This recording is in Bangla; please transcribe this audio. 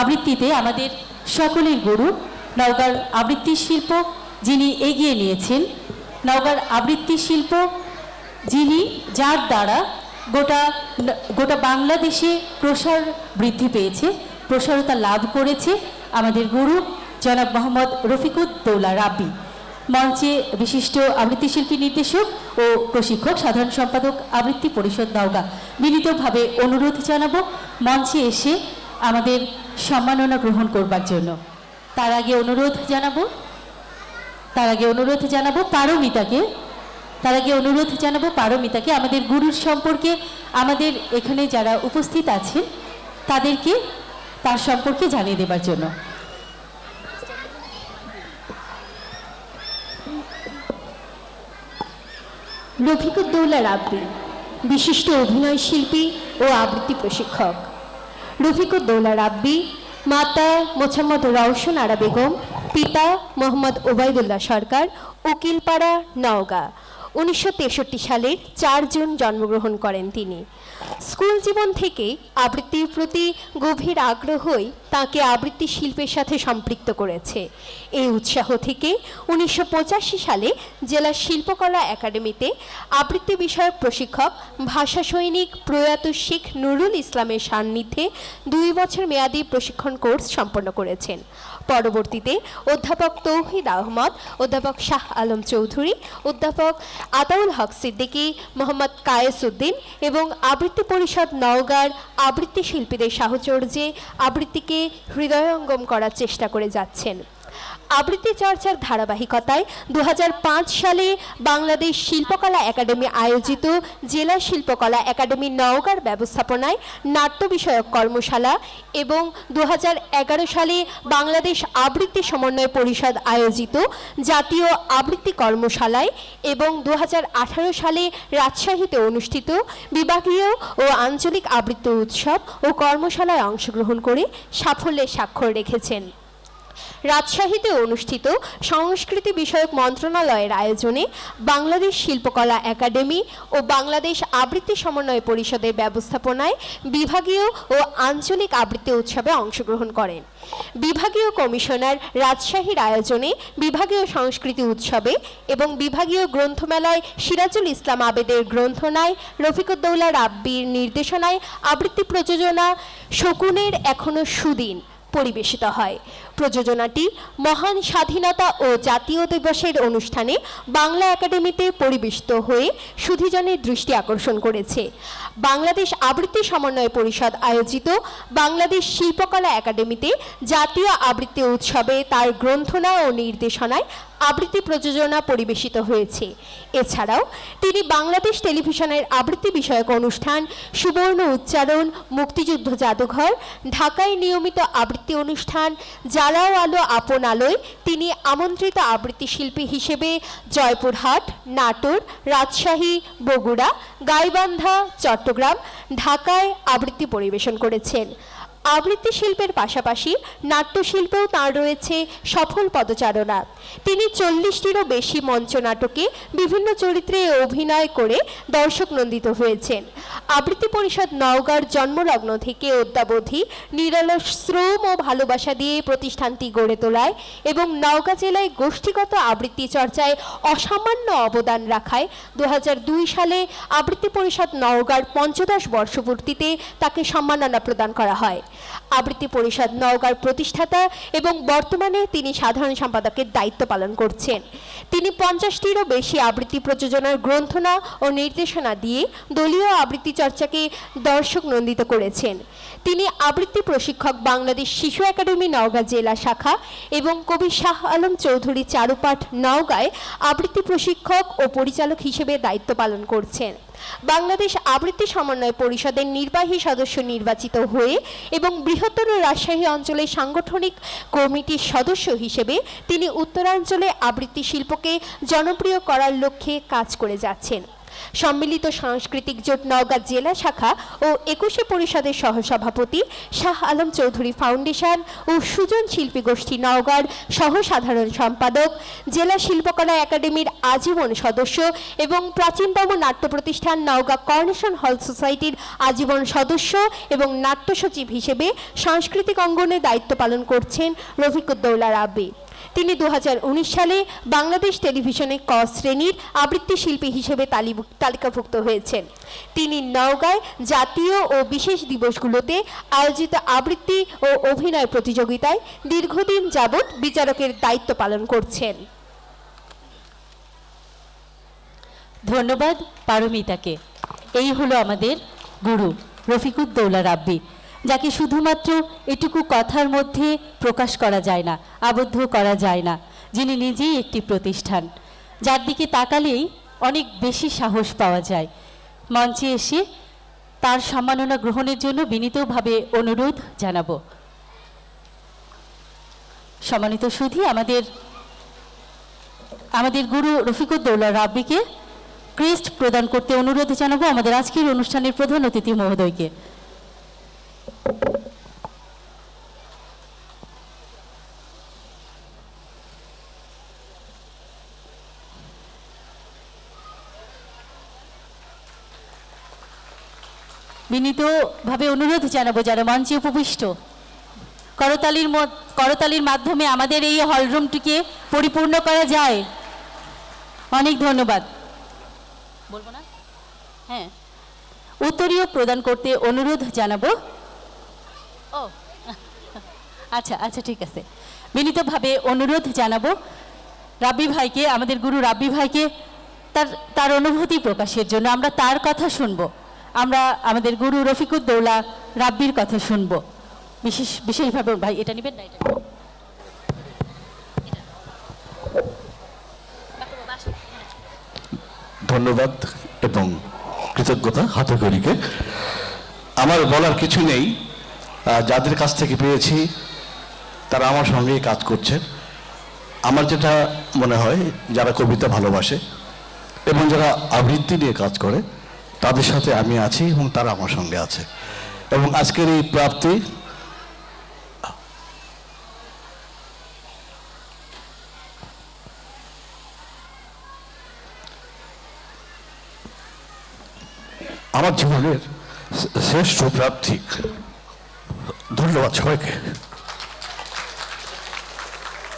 আবৃত্তিতে আমাদের সকলের গুরু নওগাঁর আবৃত্তি শিল্প যিনি এগিয়ে নিয়েছেন, নওগাঁর আবৃত্তি শিল্প যিনি যার দ্বারা গোটা গোটা বাংলাদেশে প্রসার বৃদ্ধি পেয়েছে, প্রসারতা লাভ করেছে আমাদের গুরু জনাব মোহাম্মদ রফিকুদ্দৌলা রাব্বি। মঞ্চে বিশিষ্ট আবৃত্তি শিল্পী নির্দেশক ও প্রশিক্ষক, সাধারণ সম্পাদক আবৃত্তি পরিষদ নওগাঁ। বিনীতভাবে অনুরোধ জানাব, মঞ্চে এসে আমাদের সম্মাননা গ্রহণ করবার জন্য। তার আগে অনুরোধ জানাব, তার আগে অনুরোধ জানাব পারমিতাকে, তার আগে অনুরোধ জানাব পারমিতাকে, আমাদের গুরুর সম্পর্কে আমাদের এখানে যারা উপস্থিত আছেন, তাদেরকে তার সম্পর্কে জানিয়ে দেবার জন্য। রফিকুদ্দৌলা রাব্বি, বিশিষ্ট অভিনয় শিল্পী ও আবৃত্তি প্রশিক্ষক। রফিকুদ্দৌলা রাব্বি মাতা মোছাম্মদ রওশন আরা বেগম পিতা মোহাম্মদ ওবায়দুল্লাহ সরকার উকিলপাড়া নওগাঁ। উনিশশো তেষট্টি সালের চার জুন জন্মগ্রহণ করেন তিনি। স্কুল জীবন থেকেই আবৃত্তির প্রতি গভীর আগ্রহই তাকে আবৃত্তি শিল্পের সাথে সম্পৃক্ত করেছে। এই উৎসাহ থেকে উনিশশো পঁচাশি সালে জেলা শিল্পকলা একাডেমিতে আবৃত্তি বিষয়ক প্রশিক্ষক, ভাষা সৈনিক প্রয়াত শেখ নুরুল ইসলামের সান্নিধ্যে দুই বছর মেয়াদী প্রশিক্ষণ কোর্স সম্পন্ন করেছেন। পরবর্তীতে অধ্যাপক তৌহিদ আহমদ, অধ্যাপক শাহ আলম চৌধুরী, অধ্যাপক আতাউল হক সিদ্দিকী, মোহাম্মদ কায়েস উদ্দিন এবং আবৃত্তি পরিষদ নওগাঁর আবৃত্তি শিল্পীদের সাহচর্যে আবৃত্তিকে হৃদয়ঙ্গম করার চেষ্টা করে যাচ্ছেন। আবৃত্তি চর্চার ধারাবাহিকতায় দু হাজার পাঁচ সালে বাংলাদেশ শিল্পকলা একাডেমি আয়োজিত জেলা শিল্পকলা একাডেমি নওগাঁর ব্যবস্থাপনায় নাট্য বিষয়ক কর্মশালা এবং দু হাজার এগারো সালে বাংলাদেশ আবৃত্তি সমন্বয় পরিষদ আয়োজিত জাতীয় আবৃত্তি কর্মশালায় এবং দু হাজার আঠারো সালে রাজশাহীতে অনুষ্ঠিত বিভাগীয় ও আঞ্চলিক আবৃত্তি উৎসব ও কর্মশালায় অংশগ্রহণ করে সাফল্যের স্বাক্ষর রেখেছেন। রাজশাহীতে অনুষ্ঠিত সংস্কৃতি বিষয়ক মন্ত্রণালয়ের আয়োজনে বাংলাদেশ শিল্পকলা একাডেমি ও বাংলাদেশ আবৃত্তি সমন্বয় পরিষদের ব্যবস্থাপনায় বিভাগীয় ও আঞ্চলিক আবৃত্তি উৎসবে অংশগ্রহণ করেন। বিভাগীয় কমিশনার রাজশাহীর আয়োজনে বিভাগীয় সংস্কৃতি উৎসবে এবং বিভাগীয় গ্রন্থমেলায় সিরাজুল ইসলাম আবেদের গ্রন্থনায়, রফিকুদ্দৌলা রাব্বির নির্দেশনায় আবৃত্তি প্রযোজনা, শকুনের এখনও সুদিন পরিবেশিত হয়। প্রযোজনাটি মহান স্বাধীনতা ও জাতীয় দিবসের অনুষ্ঠানে বাংলা একাডেমিতে পরিবেশিত হয়ে সুধীজনের দৃষ্টি আকর্ষণ করেছে। বাংলাদেশ আবৃত্তি সমন্বয় পরিষদ আয়োজিত বাংলাদেশ শিল্পকলা একাডেমিতে জাতীয় আবৃত্তি উৎসবে তার গ্রন্থনা ও নির্দেশনায় আবৃত্তি প্রযোজনা পরিবেশিত হয়েছে। এছাড়াও তিনি বাংলাদেশ টেলিভিশনের আবৃত্তি বিষয়ক অনুষ্ঠান সুবর্ণ উচ্চারণ, মুক্তিযুদ্ধ জাদুঘর, ঢাকায় নিয়মিত আবৃত্তি অনুষ্ঠান জ্বালাও আলো আপন আলোয় তিনি আমন্ত্রিত আবৃত্তি শিল্পী হিসেবে জয়পুরহাট, নাটোর, রাজশাহী, বগুড়া, গাইবান্ধা, চট্টগ্রাম, ঢাকায় আবৃত্তি পরিবেশন করেছেন। আবৃত্তি শিল্পের পাশাপাশি নাট্যশিল্পেও তাঁর রয়েছে সফল পদচারণা। তিনি চল্লিশটিরও বেশি মঞ্চ নাটকে বিভিন্ন চরিত্রে অভিনয় করে দর্শক নন্দিত হয়েছেন। আবৃত্তি পরিষদ নওগাঁর জন্মলগ্ন থেকে অদ্যাবধি নিরলস শ্রম ও ভালোবাসা দিয়ে প্রতিষ্ঠানটি গড়ে তোলায় এবং নওগাঁ জেলায় গোষ্ঠীগত আবৃত্তি চর্চায় অসামান্য অবদান রাখায় দু হাজার দুই সালে আবৃত্তি পরিষদ নওগাঁর পঞ্চদশ বর্ষপূর্তিতে তাকে সম্মাননা প্রদান করা হয়। আবৃত্তি পরিষদ নওগাঁর প্রতিষ্ঠাতা এবং বর্তমানে তিনি সাধারণ সম্পাদকের দায়িত্ব পালন করছেন। তিনি পঞ্চাশটিরও বেশি আবৃত্তি প্রযোজনার গ্রন্থনা ও নির্দেশনা দিয়ে দলীয় আবৃত্তি চর্চাকে দর্শক নন্দিত করেছেন। তিনি আবৃত্তি প্রশিক্ষক বাংলাদেশ শিশু একাডেমি নওগাঁ জেলা শাখা এবং কবি শাহ আলম চৌধুরী চারুপাঠ নওগাঁয় আবৃত্তি প্রশিক্ষক ও পরিচালক হিসেবে দায়িত্ব পালন করছেন। বাংলাদেশ আবৃত্তি সমন্বয় পরিষদের নির্বাহী সদস্য নির্বাচিত হয়ে এবং বৃহত্তর রাজশাহী অঞ্চলের সাংগঠনিক কমিটির সদস্য হিসেবে তিনি উত্তরাঞ্চলে আবৃত্তি শিল্পকে জনপ্রিয় করার লক্ষ্যে কাজ করে যাচ্ছেন। সম্মিলিত সাংস্কৃতিক জোট নওগাঁ জেলা শাখা ও একুশে পরিষদের সহসভাপতি শাহ আলম চৌধুরী ফাউন্ডেশন ও সুজন শিল্পী গোষ্ঠী নওগাঁর সহসাধারণ সম্পাদক, জেলা শিল্পকলা একাডেমির আজীবন সদস্য এবং প্রাচীনতম নাট্য প্রতিষ্ঠান নওগাঁ কর্নেশন হল সোসাইটির আজীবন সদস্য এবং নাট্য সচিব হিসেবে সাংস্কৃতিক অঙ্গনে দায়িত্ব পালন করছেন রফিকুদ্দৌলা রাব্বি। তিনি দু হাজার উনিশ সালে বাংলাদেশ টেলিভিশনে ক শ্রেণির আবৃত্তি শিল্পী হিসেবে তালিকাভুক্ত হয়েছেন। তিনি নওগাঁয় জাতীয় ও বিশেষ দিবসগুলোতে আয়োজিত আবৃত্তি ও অভিনয় প্রতিযোগিতায় দীর্ঘদিন যাবৎ বিচারকের দায়িত্ব পালন করছেন। ধন্যবাদ পারমিতাকে। এই হলো আমাদের গুরু রফিকুদ্দৌলা রাব্বি। যাকে শুধুমাত্র এটুকু কথার মধ্যে প্রকাশ করা যায় না, আবদ্ধ করা যায় না, যিনি নিজেই একটি প্রতিষ্ঠান। যার দিকে তাকালেই অনেক বেশি সাহস পাওয়া যায়। মঞ্চে এসে তার সম্মাননা গ্রহণের জন্য বিনীতভাবে অনুরোধ জানাব। সম্মানিত সুধী, আমাদের আমাদের গুরু রফিকুদ্দৌলা রাব্বিকে ক্রেস্ট প্রদান করতে অনুরোধ জানাব আমাদের আজকের অনুষ্ঠানের প্রধান অতিথি মহোদয়কে। বিনীতভাবে অনুরোধ জানাব যারা মঞ্চে উপবিষ্ট। করতালির করতালির মাধ্যমে আমাদের এই হলরুমটিকে পরিপূর্ণ করা যায়। অনেক ধন্যবাদ। বলব না? হ্যাঁ। উত্তরীয় প্রদান করতে অনুরোধ জানাব ও। আচ্ছা আচ্ছা ঠিক আছে। বিনীতভাবে অনুরোধ জানাব, রাব্বি ভাইকে, আমাদের গুরু রাব্বি ভাইকে, তার তার অনুভূতি প্রকাশের জন্য আমরা তার কথা শুনব। আমরা আমাদের গুরু রফিকুদ্দৌলা রাব্বির কথা শুনব। বিশেষ, বিশেষভাবে ভাই, এটা নেবেন না, এটা? ধন্যবাদ এবং কৃতজ্ঞতা হাতকরিকে আমার বলার কিছু নেই। যাদের কাছ থেকে পেয়েছি, তারা আমার সঙ্গেই কাজ করছেন। আমার যেটা মনে হয়, যারা কবিতা ভালোবাসে এবং যারা আবৃত্তি নিয়ে কাজ করে, তাদের সাথে আমি আছি এবং তারা আমার সঙ্গে আছে। এবং আজকের এই প্রাপ্তি, আমার জীবনের শ্রেষ্ঠ প্রাপ্তি। ধন্যবাদ সবাইকে